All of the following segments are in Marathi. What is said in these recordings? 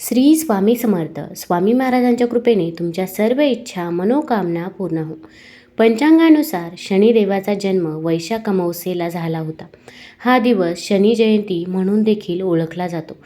श्री स्वामी समर्थ. स्वामी महाराजांच्या कृपेने तुमच्या सर्व इच्छा मनोकामना पूर्ण हो. पंचांगानुसार शनिदेवाचा जन्म वैशाख अमावस्येला झाला होता. हा दिवस शनी जयंती म्हणून देखील ओळखला जातो.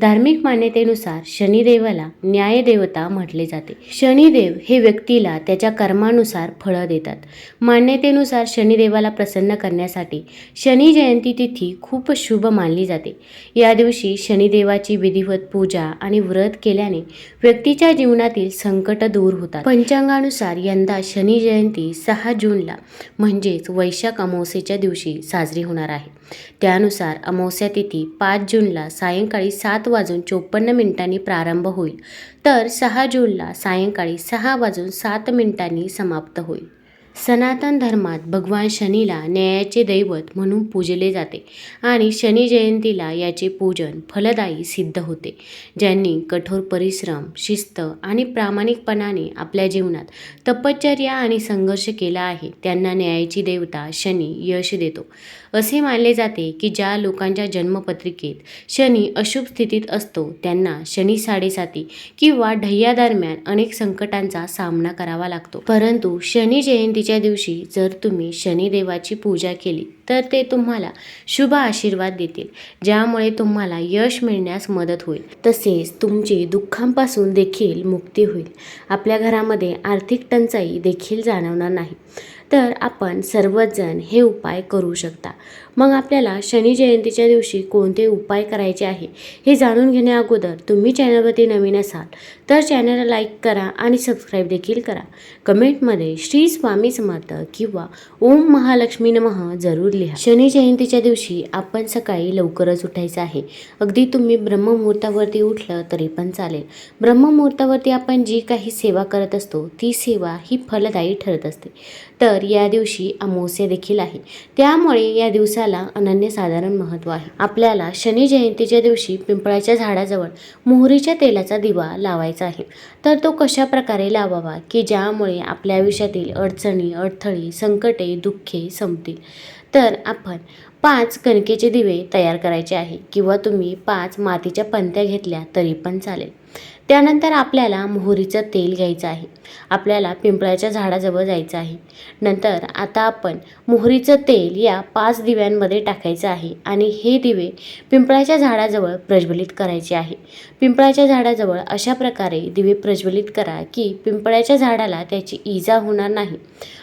धार्मिक मान्यतेनुसार शनिदेवाला न्यायदेवता म्हटले जाते. शनिदेव हे व्यक्तीला त्याच्या कर्मानुसार फळं देतात. मान्यतेनुसार शनिदेवाला प्रसन्न करण्यासाठी शनी जयंती तिथी खूप शुभ मानली जाते. या दिवशी शनिदेवाची विधिवत पूजा आणि व्रत केल्याने व्यक्तीच्या जीवनातील संकट दूर होतात. पंचांगानुसार यंदा शनी जयंती सहा जूनला म्हणजेच वैशाख अमावस्येच्या दिवशी साजरी होणार आहे. त्यानुसार अमावस्या तिथी पाच जूनला सायंकाळी सात वाजून चोपन्न मिनिटांनी प्रारंभ होईल. तर सहा जूनला सायंकाळी सहा वाजून सात मिनिटांनी समाप्त होईल. सनातन धर्मात भगवान शनीला न्यायाचे दैवत म्हणून पूजले जाते आणि शनी जयंतीला याचे पूजन फलदायी सिद्ध होते ज्यांनी कठोर परिश्रम शिस्त आणि प्रामाणिकपणाने आपल्या जीवनात तपश्चर्या आणि संघर्ष केला आहे त्यांना न्यायाची देवता शनी यश देतो. असे मानले जाते की ज्या लोकांच्या जन्मपत्रिकेत शनी अशुभ स्थितीत असतो त्यांना शनी साडेसाती किंवा ढय्यादरम्यान अनेक संकटांचा सामना करावा लागतो. परंतु शनी चतुर्थीच्या दिवशी जर तुम्ही शनिदेवाची पूजा केली तर ते तुम्हाला शुभ आशीर्वाद देतील ज्यामुळे तुम्हाला यश मिळण्यास मदत होईल. तसेच तुमची दुःखांपासून देखील मुक्ती होईल. आपल्या घरामध्ये आर्थिक टंचाई देखील जाणवणार नाही. तर आपण सर्वजण हे उपाय करू शकता. मग आपल्याला शनी जयंतीच्या दिवशी कोणते उपाय करायचे आहे हे जाणून घेण्या अगोदर तुम्ही चॅनलवरती नवीन असाल तर चॅनलला लाईक करा आणि सबस्क्राईब देखील करा. कमेंटमध्ये श्री स्वामी समर्थ किंवा ओम महालक्ष्मी नमः जरूर लिहा. शनी जयंतीच्या दिवशी आपण सकाळी लवकरच उठायचं आहे. अगदी तुम्ही ब्रह्ममुहूर्तावरती उठलं तरी पण चालेल. ब्रह्ममुहूर्तावरती आपण जी काही सेवा करत असतो ती सेवा ही फलदायी ठरत असते. तर या दिवशी अमावस्या देखील आहे. त्यामुळे या दिवसाला अनन्यसाधारण महत्त्व आहे. आपल्याला शनी जयंतीच्या दिवशी पिंपळाच्या झाडाजवळ मोहरीच्या तेलाचा दिवा लावायचा आहे. तर तो कशा प्रकारे लावावा? की ज्यामुळे आपल्या आयुष्यातील अडचणी अडथळी संकटे दुःखे संपतील? तर आपण पाच कणकेचे दिवे तयार करायचे आहे. किंवा तुम्ही पाच मातीच्या पंत्या घेतल्या तरी पण चालेल. त्यानंतर आपल्याला मोहरीचं तेल घ्यायचं आहे. आपल्याला पिंपळाच्या झाडाजवळ जायचं आहे. नंतर आता आपण मोहरीचं तेल या पाच दिव्यांमध्ये टाकायचं आहे आणि हे दिवे पिंपळाच्या झाडाजवळ प्रज्वलित करायचे आहे. पिंपळाच्या झाडाजवळ अशा प्रकारे दिवे प्रज्वलित करा की पिंपळाच्या झाडाला त्याची इजा होणार नाही.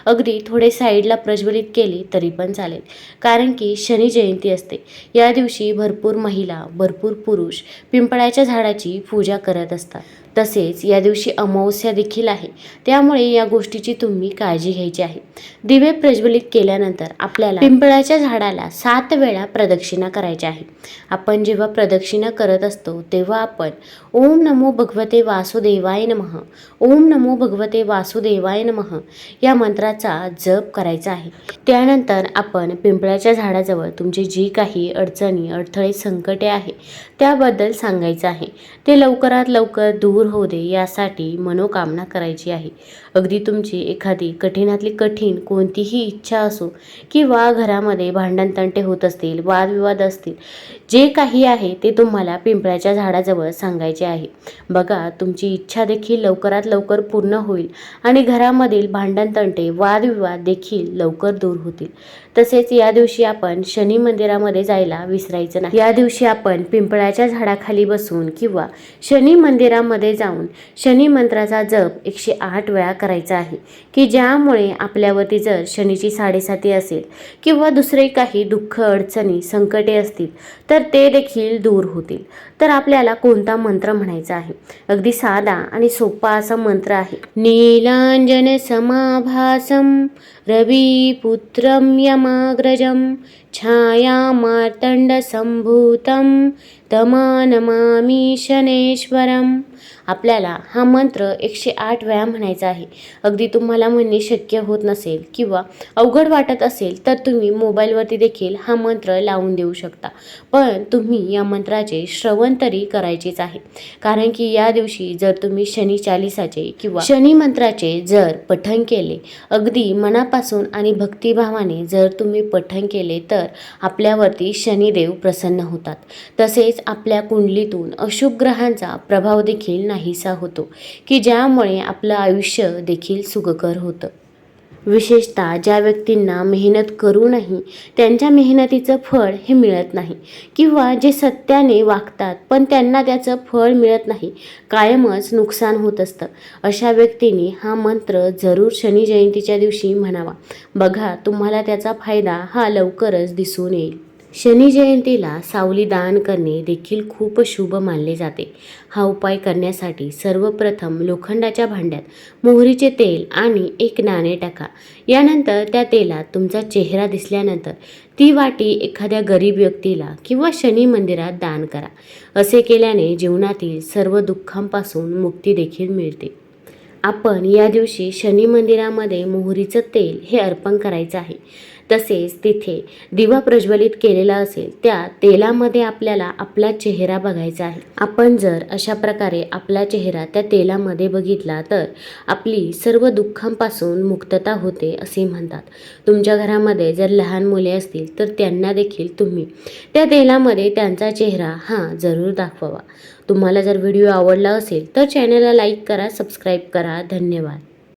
अगदी थोडे साईडला प्रज्वलित केले तरी पण चालेल. कारण की शनी जयंती असते. या दिवशी भरपूर महिला भरपूर पुरुष पिंपळाच्या झाडाची पूजा करत असतात. নমস্কার तसेच या दिवशी अमावस्या देखील आहे. त्यामुळे या गोष्टीची तुम्ही काळजी घ्यायची आहे. दिवे प्रज्वलित केल्यानंतर आपल्याला पिंपळाच्या झाडाला सात वेळा प्रदक्षिणा करायच्या आहे. आपण जेव्हा प्रदक्षिणा करत असतो तेव्हा आपण ओम नमो भगवते वासुदेवाय नमः ओम नमो भगवते वासुदेवाय नमः या मंत्राचा जप करायचा आहे. त्यानंतर आपण पिंपळाच्या झाडाजवळ तुमची जी काही अडचणी अडथळे संकटे आहे त्याबद्दल सांगायचं आहे. ते लवकरात लवकर दूर होऊ दे यासाठी मनोकामना करायची आहे. अगदी तुमची एखादी कठीणातली कठीण कोणतीही इच्छा असो किंवा घरामध्ये भांडणतंटे होत असतील वादविवाद असतील जे काही आहे ते तुम्हाला पिंपळाच्या झाडाजवळ सांगायचे आहे. बघा तुमची इच्छा देखील लवकरात लवकर पूर्ण होईल आणि घरामधील भांडणतंटे वादविवाद देखील लवकर दूर होतील. तसेच या दिवशी आपण शनी मंदिरामध्ये जायला विसरायचं नाही. या दिवशी आपण पिंपळाच्या झाडाखाली बसून किंवा शनी मंदिरामध्ये जाऊन शनी मंत्राचा जप एकशे आठ वेळा करायचा आहे की ज्यामुळे आपल्यावरती जर शनीची साडेसाती असेल किंवा दुसरे काही दुःख अडचणी संकटे असतील तर ते देखील दूर होतील. तर आपल्याला कोणता मंत्र म्हणायचा आहे? अगदी साधा आणि सोपा असा मंत्र आहे. नीलांजन समाभासम रविपुत्रं संभूतम तमा तमानमामि शनेश्वरम आपल्याला हा मंत्र एकशे आठ वेळा म्हणायचा आहे. अगदी तुम्हाला म्हणणे शक्य होत नसेल किंवा अवघड वाटत असेल तर तुम्ही मोबाईलवरती देखील हा मंत्र लावून देऊ शकता. पण तुम्ही या मंत्राचे श्रवण तरी करायचेच आहे. कारण की या दिवशी जर तुम्ही शनी चालिसाचे किंवा शनी मंत्राचे जर पठण केले अगदी मनापासून आणि भक्तिभावाने जर तुम्ही पठण केले तर आपल्यावरती शनिदेव प्रसन्न होतात. तसेच आपल्या कुंडलीतून अशुभ ग्रहांचा प्रभाव देखील देखील नाहीसा होतो की ज्यामुळे आपलं आयुष्य देखील सुखकर होतं. विशेषतः ज्या व्यक्तींना मेहनत करूनही त्यांच्या मेहनतीचं फळ हे मिळत नाही किंवा जे सत्याने वागतात पण त्यांना त्याचं फळ मिळत नाही कायमच नुकसान होत असतं. अशा व्यक्तींनी हा मंत्र जरूर शनी जयंतीच्या दिवशी म्हणावा. बघा तुम्हाला त्याचा फायदा हा लवकरच दिसून येईल. शनी जयंतीला सावली दान करणे देखील खूप शुभ मानले जाते. हा उपाय करण्यासाठी सर्वप्रथम लोखंडाच्या भांड्यात मोहरीचे तेल आणि एक नाणे टाका. यानंतर त्या तेलात तुमचा चेहरा दिसल्यानंतर ती वाटी एखाद्या गरीब व्यक्तीला किंवा शनी मंदिरात दान करा. असे केल्याने जीवनातील सर्व दुःखांपासून मुक्ती देखील मिळते. आपण या दिवशी शनी मंदिरामध्ये मोहरीचं तेल हे अर्पण करायचं आहे. तसेच तिथे दिवा प्रज्वलित केलेला असेल त्या तेलामध्ये आपल्याला आपला चेहरा बघायचा आहे. आपण जर अशा प्रकारे आपला चेहरा त्या तेलामध्ये बघितला तर आपली सर्व दुःखांपासून मुक्तता होते असे म्हणतात. तुमच्या घरामध्ये जर लहान मुले असतील तर त्यांना देखील तुम्ही त्या तेलामध्ये त्यांचा चेहरा हा जरूर दाखवावा. तुम्हाला जर व्हिडिओ आवडला असेल तर चॅनलला लाईक करा सबस्क्राईब करा. धन्यवाद.